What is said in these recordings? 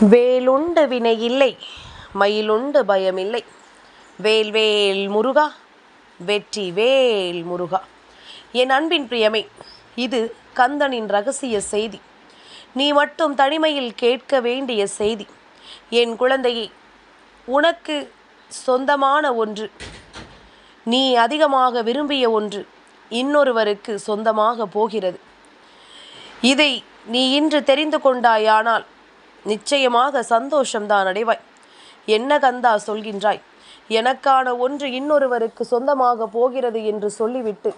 வேலுண்டு வினை இல்லை மயிலுண்டு பயமில்லை. வேல் வேல் முருகா வெற்றி வேல் முருகா. என் அன்பின் பிரியமை இது கந்தனின் ரகசிய செய்தி. நீ மட்டும் தனிமையில் கேட்க வேண்டிய செய்தி. என் குழந்தையை உனக்கு சொந்தமான ஒன்று. நீ அதிகமாக விரும்பிய ஒன்று இன்னொருவருக்கு சொந்தமாக போகிறது. இதை நீ இன்று தெரிந்து கொண்டாயானால் நிச்சயமாக சந்தோஷம்தான் அடைவாய். என்ன கந்தா சொல்கின்றாய்? எனக்கான ஒன்று இன்னொருவருக்கு சொந்தமாக போகிறது என்று சொல்லிவிட்டு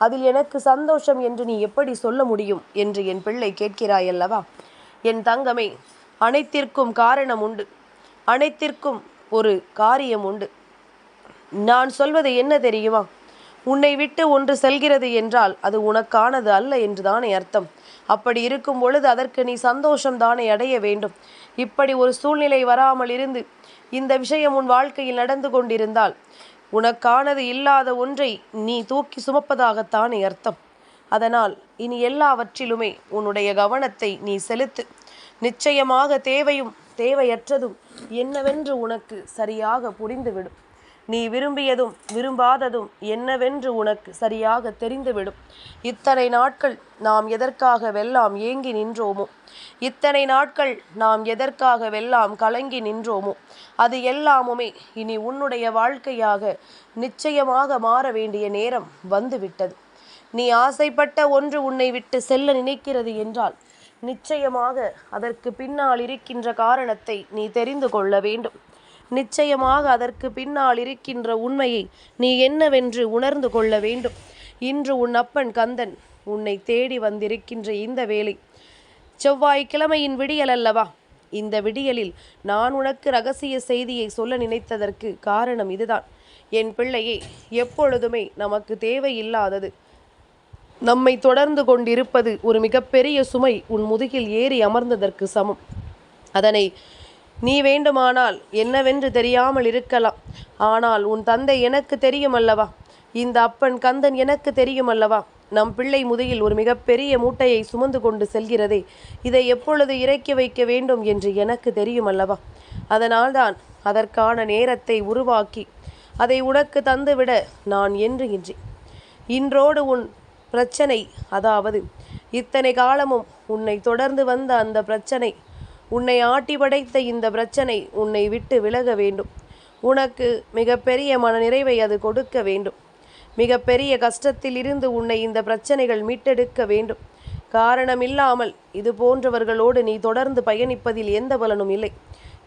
அதில் எனக்கு சந்தோஷம் என்று நீ எப்படி சொல்ல முடியும் என்று என் பிள்ளை கேட்கிறாய் அல்லவா? என் தங்கமே அனைத்திற்கும் காரணம் உண்டு. அனைத்திற்கும் ஒரு காரியம் உண்டு. நான் சொல்வது என்ன தெரியுமா? உன்னை விட்டு ஒன்று செல்கிறது என்றால் அது உனக்கானது அல்ல என்றுதானே அர்த்தம். அப்படி இருக்கும் பொழுது அதற்கு நீ சந்தோஷம் தானே அடைய வேண்டும். இப்படி ஒரு சூழ்நிலை வராமல் இருந்து இந்த விஷயம் உன் வாழ்க்கையில் நடந்து கொண்டிருந்தால் உனக்கானது இல்லாத ஒன்றை நீ தூக்கி சுமப்பதாகத்தானே அர்த்தம். அதனால் இனி எல்லாவற்றிலுமே உன்னுடைய கவனத்தை நீ செலுத்து. நிச்சயமாக தேவையும் தேவையற்றதும் என்னவென்று உனக்கு சரியாக புரிந்துவிடும். நீ விரும்பியதும் விரும்பாததும் என்னவென்று உனக்கு சரியாக தெரிந்துவிடும். இத்தனை நாட்கள் நாம் எதற்காக வெல்லாம் ஏங்கி நின்றோமோ? இத்தனை நாட்கள் நாம் எதற்காக வெல்லாம் கலங்கி நின்றோமோ? அது எல்லாமுமே இனி உன்னுடைய வாழ்க்கையாக நிச்சயமாக மாற வேண்டிய நேரம் வந்துவிட்டது. நீ ஆசைப்பட்ட ஒன்று உன்னை விட்டு செல்ல நினைக்கிறது என்றால் நிச்சயமாக அதற்கு பின்னால் இருக்கின்ற காரணத்தை நீ தெரிந்து கொள்ள வேண்டும். நிச்சயமாக அதற்கு பின்னால் இருக்கின்ற உண்மையை நீ என்னவென்று உணர்ந்து கொள்ள வேண்டும். இன்று உன் அப்பன் கந்தன் உன்னை தேடி வந்திருக்கின்ற இந்த வேலை செவ்வாய்க்கிழமையின் விடியல் அல்லவா? இந்த விடியலில் நான் உனக்கு ரகசிய செய்தியை சொல்ல நினைத்ததற்கு காரணம் இதுதான். என் பிள்ளையே எப்பொழுதுமே நமக்கு தேவையில்லாதது. நம்மை தொடர்ந்து கொண்டிருப்பது ஒரு மிகப்பெரிய சுமை உன் முதுகில் ஏறி அமர்ந்ததற்கு சமம். அதனை நீ வேண்டுமானால் என்னவென்று தெரியாமல் இருக்கலாம். ஆனால் உன் தந்தை எனக்கு தெரியும் அல்லவா இந்த அப்பன் கந்தன் எனக்கு தெரியும் அல்லவா நம் பிள்ளை முதுகில் ஒரு மிகப்பெரிய மூட்டையை சுமந்து கொண்டு செல்கிறதே. இதை எப்பொழுது இறக்கி வைக்க வேண்டும் என்று எனக்கு தெரியும் அல்லவா அதனால்தான் அதற்கான நேரத்தை உருவாக்கி அதை உனக்கு தந்துவிட நான் என்றுகின்றேன். இன்றோடு உன் பிரச்சனை அதாவது இத்தனை காலமும் உன்னை தொடர்ந்து வந்த அந்த பிரச்சனை உன்னை ஆட்டி படைத்த இந்த பிரச்சனை உன்னை விட்டு விலக வேண்டும். உனக்கு மிகப்பெரிய மனநிறைவை அது கொடுக்க வேண்டும். மிகப்பெரிய கஷ்டத்தில் இருந்து உன்னை இந்த பிரச்சனைகள் மீட்டெடுக்க வேண்டும். காரணமில்லாமல் இது போன்றவர்களோடு நீ தொடர்ந்து பயணிப்பதில் எந்த பலனும் இல்லை.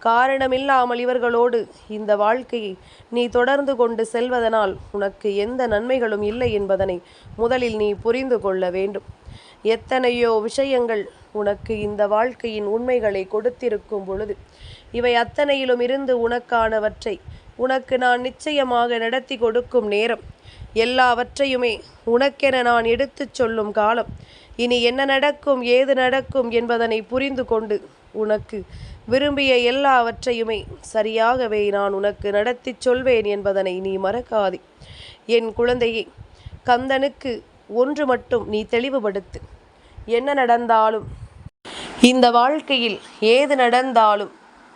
காரணமில்லாமல் இவர்களோடு இந்த வாழ்க்கையை நீ தொடர்ந்து கொண்டு செல்வதனால் உனக்கு எந்த நன்மைகளும் இல்லை என்பதனை முதலில் நீ புரிந்து கொள்ள வேண்டும். எத்தனையோ விஷயங்கள் உனக்கு இந்த வாழ்க்கையின் உண்மைகளை கொடுத்திருக்கும் பொழுது இவை அத்தனையிலும் இருந்து உனக்கானவற்றை உனக்கு நான் நிச்சயமாக நடத்தி கொடுக்கும் நேரம். எல்லாவற்றையுமே உனக்கென நான் எடுத்துச் சொல்லும் காலம். இனி என்ன நடக்கும் ஏது நடக்கும் என்பதனை புரிந்து கொண்டு உனக்கு விரும்பிய எல்லாவற்றையுமே சரியாகவே நான் உனக்கு நடத்திச் சொல்வேன் என்பதனை நீ மறக்காதே. என் குழந்தையே கந்தனுக்கு ஒன்று மட்டும் நீ தெளிவுபடுத்து. என்ன நடந்தாலும். இந்த வாழ்க்கையில் ஏது நடந்தாலும்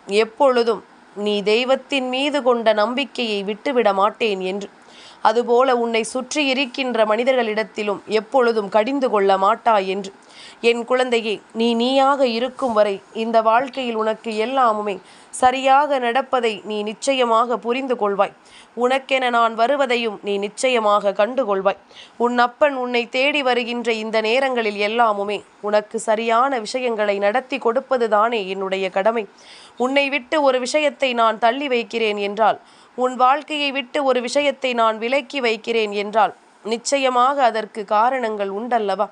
எப்பொழுதும் நீ தெய்வத்தின் மீது கொண்ட நம்பிக்கையை விட்டுவிட மாட்டேன் என்று. அதுபோல உன்னை சுற்றி இருக்கின்ற மனிதர்களிடத்திலும் எப்பொழுதும் கடிந்து கொள்ள மாட்டாய் என்று. என் குழந்தையே நீ நீயாக இருக்கும் வரை இந்த வாழ்க்கையில் உனக்கு எல்லாமுமே சரியாக நடப்பதை நீ நிச்சயமாக புரிந்து கொள்வாய். உனக்கென நான் வருவதையும் நீ நிச்சயமாக கண்டுகொள்வாய். உன் அப்பன் உன்னை தேடி வருகின்ற இந்த நேரங்களில் எல்லாமுமே உனக்கு சரியான விஷயங்களை நடத்தி கொடுப்பது தானே என்னுடைய கடமை. உன்னை விட்டு ஒரு விஷயத்தை நான் தள்ளி வைக்கிறேன் என்றால் உன் வாழ்க்கையை விட்டு ஒரு விஷயத்தை நான் விலக்கி வைக்கிறேன் என்றால் நிச்சயமாக அதற்கு காரணங்கள் உண்டல்லவா?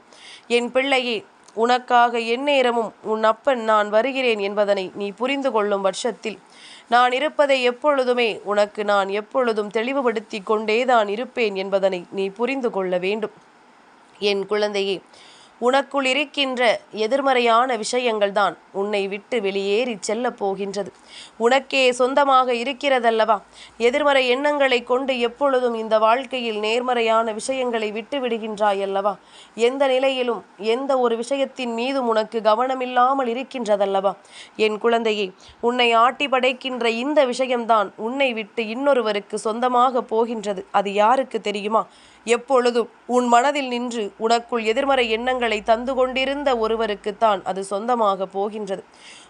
என் பிள்ளையே உனக்காக எந்நேரமும் உன் அப்பன் நான் வருகிறேன் என்பதனை நீ புரிந்து கொள்ளும் பட்சத்தில். நான் இருப்பதை எப்பொழுதுமே உனக்கு நான் எப்பொழுதும் தெளிவுபடுத்தி கொண்டேதான் இருப்பேன் என்பதனை நீ புரிந்து கொள்ள வேண்டும். என் குழந்தையே உனக்குள் இருக்கின்ற எதிர்மறையான விஷயங்கள்தான் உன்னை விட்டு வெளியேறி செல்ல போகின்றது. உனக்கே சொந்தமாக இருக்கிறதல்லவா? எதிர்மறை எண்ணங்களை கொண்டு எப்பொழுதும் இந்த வாழ்க்கையில் நேர்மறையான விஷயங்களை விட்டு விடுகின்றாய் அல்லவா எந்த நிலையிலும் எந்த ஒரு விஷயத்தின் மீதும் உனக்கு கவனமில்லாமல் இருக்கின்றதல்லவா? என் குழந்தையே உன்னை ஆட்டி படைக்கின்ற இந்த விஷயம்தான் உன்னை விட்டு இன்னொருவருக்கு சொந்தமாக போகின்றது. அது யாருக்கு தெரியுமா? எப்பொழுதும் உன் மனதில் நின்று உனக்குள் எதிர்மறை எண்ணங்களை தந்து கொண்டிருந்த ஒருவருக்குத்தான் அது சொந்தமாக போகின்றது.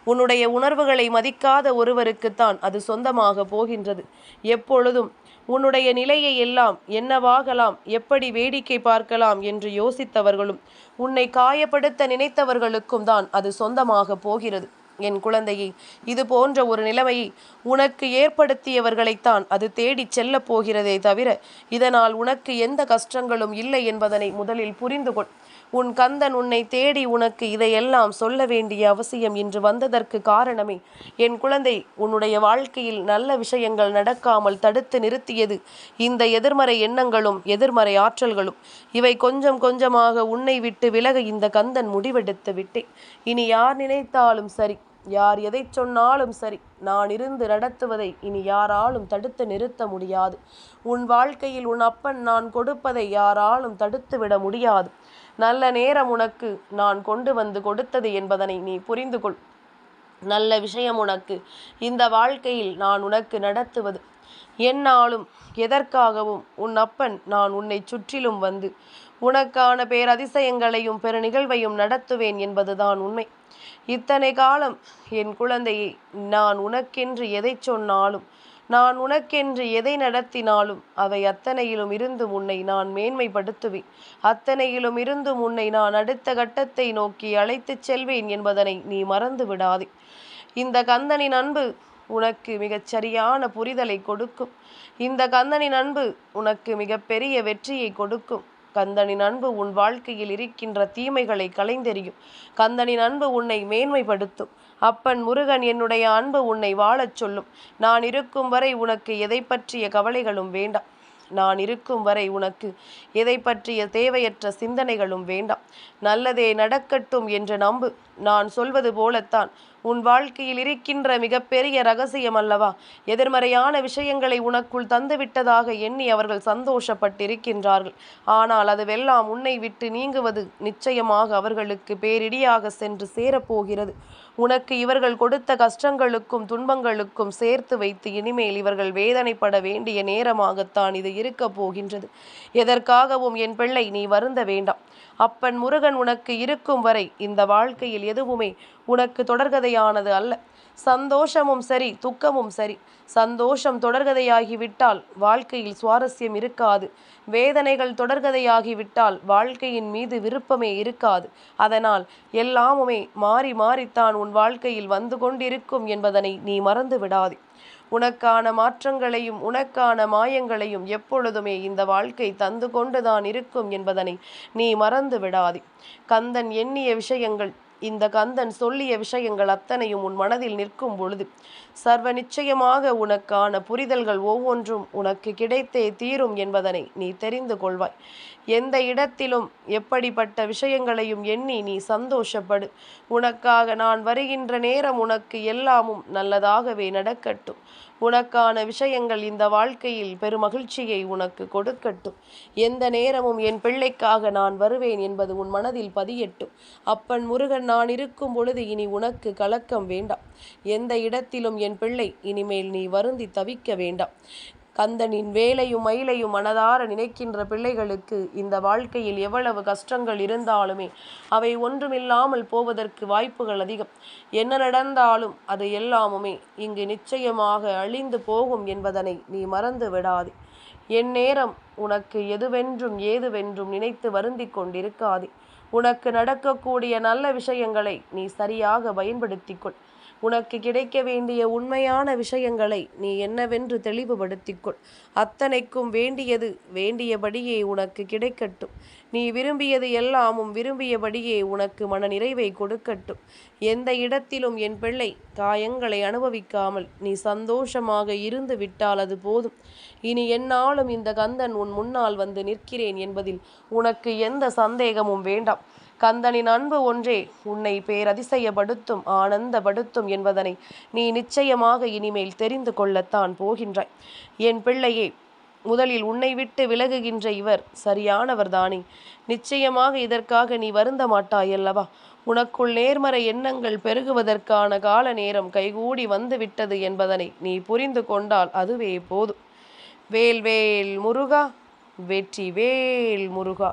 உன்னுடைய உணர்வுகளை மதிக்காத ஒருவருக்குத்தான் அது சொந்தமாக போகின்றது. எப்பொழுதும் உன்னுடைய நிலையை எல்லாம் என்னவாகலாம் எப்படி வேடிக்கை பார்க்கலாம் என்று யோசித்தவர்களும் உன்னை காயப்படுத்த நினைத்தவர்களுக்கும் தான் அது சொந்தமாக போகிறது. என் குழந்தையை இது போன்ற ஒரு நிலைமையை உனக்கு ஏற்படுத்தியவர்களைத்தான் அது தேடிச் செல்லப் போகிறதே தவிர இதனால் உனக்கு எந்த கஷ்டங்களும் இல்லை என்பதனை முதலில் புரிந்து கொள் உன் கந்தன் உன்னை தேடி உனக்கு இதையெல்லாம் சொல்ல வேண்டிய அவசியம் இன்று வந்ததற்கு காரணமே. என் குழந்தை உன்னுடைய வாழ்க்கையில் நல்ல விஷயங்கள் நடக்காமல் தடுத்து நிறுத்தியது. இந்த எதிர்மறை எண்ணங்களும் எதிர்மறை ஆற்றல்களும் இவை கொஞ்சம் கொஞ்சமாக உன்னை விட்டு விலக இந்த கந்தன் முடிவெடுத்து விட்டேன். இனி யார் நினைத்தாலும் சரி யார் எதை சொன்னாலும் சரி நான் இருந்து நடத்துவதை இனி யாராலும் தடுத்து நிறுத்த முடியாது. உன் வாழ்க்கையில் உன் அப்பன் நான் கொடுப்பதை யாராலும் தடுத்து விட முடியாது. நல்ல நேரம் உனக்கு நான் கொண்டு வந்து கொடுத்தது என்பதனை நீ புரிந்து கொள் நல்ல விஷயம் உனக்கு இந்த வாழ்க்கையில் நான் உனக்கு நடத்துவது. என்னாலும் எதற்காகவும் உன் அப்பன் நான் உன்னை சுற்றிலும் வந்து உனக்கான பேரதிசயங்களையும் பெரு நிகழ்வையும் நடத்துவேன் என்பதுதான் உண்மை. இத்தனை காலம் என் குழந்தையை நான் உனக்கென்று எதை சொன்னாலும் நான் உனக்கென்று எதை நடத்தினாலும் அவை அத்தனையிலும் இருந்து உன்னை நான் மேன்மைப்படுத்துவேன். அத்தனையிலும் இருந்து உன்னை நான் அடுத்த கட்டத்தை நோக்கி அழைத்துச் செல்வேன் என்பதனை நீ மறந்து விடாதே. இந்த கந்தனின் அன்பு உனக்கு மிகச் சரியான புரிதலை கொடுக்கும். இந்த கந்தனின் அன்பு உனக்கு மிகப்பெரிய வெற்றியை கொடுக்கும். கந்தனின் அன்பு உன் வாழ்க்கையில் இருக்கின்ற தீமைகளை களைந்தெறியும். கந்தனின் அன்பு உன்னை மேன்மைப்படுத்தும். அப்பன் முருகன் என்னுடைய அன்பு உன்னை வாழச் சொல்லும். நான் இருக்கும் வரை உனக்கு எதை பற்றிய கவலைகளும் வேண்டாம். நான் இருக்கும் வரை உனக்கு எதை பற்றிய தேவையற்ற சிந்தனைகளும் வேண்டாம். நல்லதே நடக்கட்டும் என்று நம்பு. நான் சொல்வது போலத்தான். உன் வாழ்க்கையில் இருக்கின்ற மிகப்பெரிய ரகசியம் அல்லவா? எதிர்மறையான விஷயங்களை உனக்குள் தந்துவிட்டதாக எண்ணி அவர்கள் சந்தோஷப்பட்டிருக்கின்றார்கள். ஆனால் அதுவெல்லாம் உன்னை விட்டு நீங்குவது நிச்சயமாக அவர்களுக்கு பேரிடியாக சென்று சேரப்போகிறது. உனக்கு இவர்கள் கொடுத்த கஷ்டங்களுக்கும் துன்பங்களுக்கும் சேர்த்து வைத்து இனிமேல் இவர்கள் வேதனைப்பட வேண்டிய நேரமாகத்தான் இது இருக்கப் போகின்றது. எதற்காகவும் என் பிள்ளை நீ வருந்த வேண்டாம். அப்பன் முருகன் உனக்கு இருக்கும் வரை இந்த வாழ்க்கையில் எதுவுமே உனக்கு தொடர்கதை தொடர்கதையானது அல்ல. சந்தோஷமும் சரி துக்கமும் சரி. சந்தோஷம் தொடர்கதையாகிவிட்டால் வாழ்க்கையில் சுவாரஸ்யம் இருக்காது. வேதனைகள் தொடர்கதையாகிவிட்டால் வாழ்க்கையின் மீது விருப்பமே இருக்காது. அதனால் எல்லாமுமே மாறி மாறித்தான் உன் வாழ்க்கையில் வந்து கொண்டிருக்கும் என்பதனை நீ மறந்து விடாதே. உனக்கான மாற்றங்களையும் உனக்கான மாயங்களையும் எப்பொழுதுமே இந்த வாழ்க்கை தந்து கொண்டுதான் இருக்கும் என்பதனை நீ மறந்து விடாதே. கந்தன் எண்ணிய விஷயங்கள் இந்த கந்தன் சொல்லிய விஷயங்கள் அத்தனையும் உன் மனதில் நிற்கும் பொழுது சர்வ நிச்சயமாக உனக்கான புரிதல்கள் ஒவ்வொன்றும் உனக்கு கிடைத்தே தீரும் என்பதனை நீ தெரிந்து கொள்வாய். எந்த இடத்திலும் எப்படிப்பட்ட விஷயங்களையும் எண்ணி நீ சந்தோஷப்படு. உனக்காக நான் வருகின்ற நேரம் உனக்கு எல்லாமும் நல்லதாகவே நடக்கட்டும். உனக்கான விஷயங்கள் இந்த வாழ்க்கையில் பெருமகிழ்ச்சியை உனக்கு கொடுக்கட்டும். எந்த நேரமும் என் பிள்ளைக்காக நான் வருவேன் என்பது உன் மனதில் பதியட்டும். அப்பன் முருகன் நான் இருக்கும் பொழுது இனி உனக்கு கலக்கம் வேண்டாம். எந்த இடத்திலும் என் பிள்ளை இனிமேல் நீ வருந்தி தவிக்க வேண்டாம். கந்தனின் வேலையும் மயிலையும் மனதார நினைக்கின்ற பிள்ளைகளுக்கு இந்த வாழ்க்கையில் எவ்வளவு கஷ்டங்கள் இருந்தாலுமே அவை ஒன்றுமில்லாமல் போவதற்கு வாய்ப்புகள் அதிகம். என்ன நடந்தாலும் அது எல்லாமுமே இங்கு நிச்சயமாக அழிந்து போகும் என்பதனை நீ மறந்து விடாதே. என் நேரம் உனக்கு எதுவென்றும் ஏதுவென்றும் நினைத்து வருந்திக் கொண்டிருக்காதே. உனக்கு நடக்கக்கூடிய நல்ல விஷயங்களை நீ சரியாக பயன்படுத்திக்கொள் உனக்கு கிடைக்க வேண்டிய உண்மையான விஷயங்களை நீ என்னவென்று தெளிவுபடுத்திக்கொள். அத்தனைக்கும் வேண்டியது வேண்டியபடியே உனக்கு கிடைக்கட்டும். நீ விரும்பியது எல்லாமும் விரும்பியபடியே உனக்கு மன நிறைவை கொடுக்கட்டும். எந்த இடத்திலும் என் பிள்ளை காயங்களை அனுபவிக்காமல் நீ சந்தோஷமாக இருந்து விட்டால் அது போதும். இனி என்னாலும் இந்த கந்தன் உன் முன்னால் வந்து நிற்கிறேன் என்பதில் உனக்கு எந்த சந்தேகமும் வேண்டாம். கந்தனின் அன்பு ஒன்றே உன்னை பேரதிசயப்படுத்தும் ஆனந்தப்படுத்தும் என்பதனை நீ நிச்சயமாக இனிமேல் தெரிந்து கொள்ளத்தான் போகின்றாய். என் பிள்ளையே முதலில் உன்னை விட்டு விலகுகின்ற இவர் சரியானவர்தானே நிச்சயமாக இதற்காக நீ வருந்த மாட்டாயல்லவா? உனக்குள் நேர்மறை எண்ணங்கள் பெருகுவதற்கான கால நேரம் கைகூடி வந்துவிட்டது என்பதனை நீ புரிந்து கொண்டால் அதுவே போதும். வேல் வேல் முருகா வெற்றி வேல் முருகா.